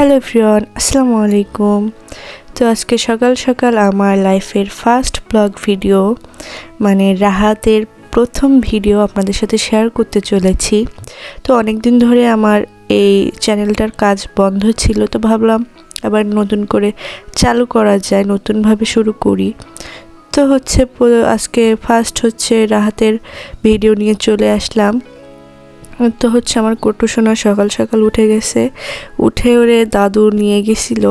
Hello ফ্রিয়ন আসসালামু আলাইকুম। তো আজকে সকাল সকাল আমার লাইফের ফার্স্ট ব্লগ ভিডিও মানে রাহাতের প্রথম ভিডিও আপনাদের সাথে শেয়ার করতে চলেছি। তো অনেক দিন ধরে আমার এই চ্যানেলটার কাজ বন্ধ ছিল, তো ভাবলাম আবার নতুন করে চালু করা যায়, নতুনভাবে শুরু করি। তো হচ্ছে আজকে ফার্স্ট হচ্ছে রাহাতের ভিডিও নিয়ে চলে আসলাম। তো হচ্ছে আমার কটু সোনা সকাল সকাল উঠে গেছে। উঠে ওরে দাদু নিয়ে গেছিল।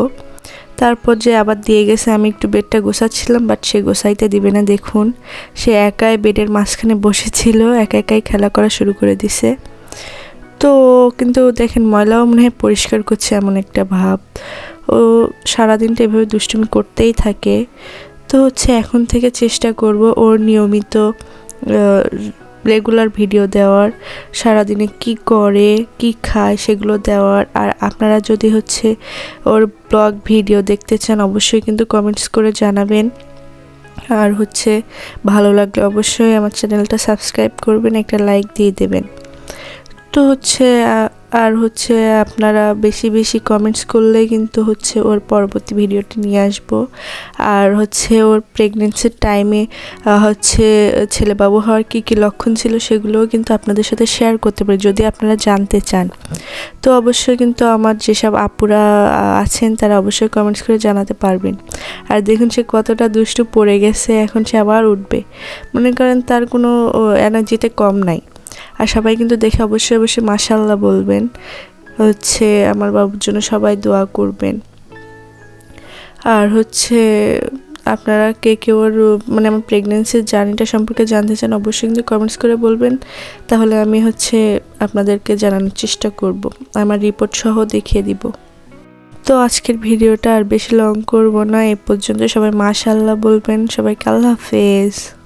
তারপর যে আবার দিয়ে গেছে, আমি একটু বেডটা গোছাচ্ছিলাম বাট সে গোছাইতে দিবে না, দেখুন। সে একাই বেডের মাঝখানে বসেছিল, একা একাই খেলা করা শুরু করে দিছে। তো কিন্তু দেখেন, ময়লাও মনে হয় পরিষ্কার করছে এমন একটা ভাব। ও সারাদিনটা এভাবে দুষ্টুমি করতেই থাকে। তো হচ্ছে এখন থেকে চেষ্টা করব ওর নিয়মিত রেগুলার ভিডিও দেওয়ার, সারাদিনে কি করে, কি খায় সেগুলো দেওয়ার। আর আপনারা যদি হচ্ছে ওর ব্লগ ভিডিও দেখতে চান, অবশ্যই কিন্তু কমেন্টস করে জানাবেন। আর হচ্ছে ভালো লাগলে অবশ্যই আমার চ্যানেলটা সাবস্ক্রাইব করবেন, একটা লাইক দিয়ে দেবেন। তো হচ্ছে আর হচ্ছে আপনারা বেশি বেশি কমেন্টস করলে কিন্তু হচ্ছে ওর পরবর্তী ভিডিওটি নিয়ে আসব। আর হচ্ছে ওর প্রেগনেন্সির টাইমে হচ্ছে ছেলেবাবু হওয়ার কী কী লক্ষণ ছিল সেগুলোও কিন্তু আপনাদের সাথে শেয়ার করতে পারি, যদি আপনারা জানতে চান। তো অবশ্যই কিন্তু আমার যেসব আপুরা আছেন তারা অবশ্যই কমেন্টস করে জানাতে পারবেন। আর দেখুন সে কতটা দুষ্টু পড়ে গেছে, এখন সে আবার উঠবে। মনে করেন তার কোনো এনার্জিতে কম নাই। আর সবাই কিন্তু দেখে অবশ্যই অবশ্যই মাশাল্লাহ বলবেন। হচ্ছে আমার বাবুর জন্য সবাই দোয়া করবেন। আর হচ্ছে আপনারা কে কেউ মানে আমার প্রেগনেন্সির জার্নিটা সম্পর্কে জানতে চান অবশ্যই কিন্তু কমেন্টস করে বলবেন। তাহলে আমি হচ্ছে আপনাদেরকে জানানোর চেষ্টা করব। আমার রিপোর্ট সহ দেখিয়ে দিব। তো আজকের ভিডিওটা আর বেশি লং করব না, এ পর্যন্ত সবাই মাশাল্লাহ বলবেন। সবাইকে আল্লাহ হাফেজ।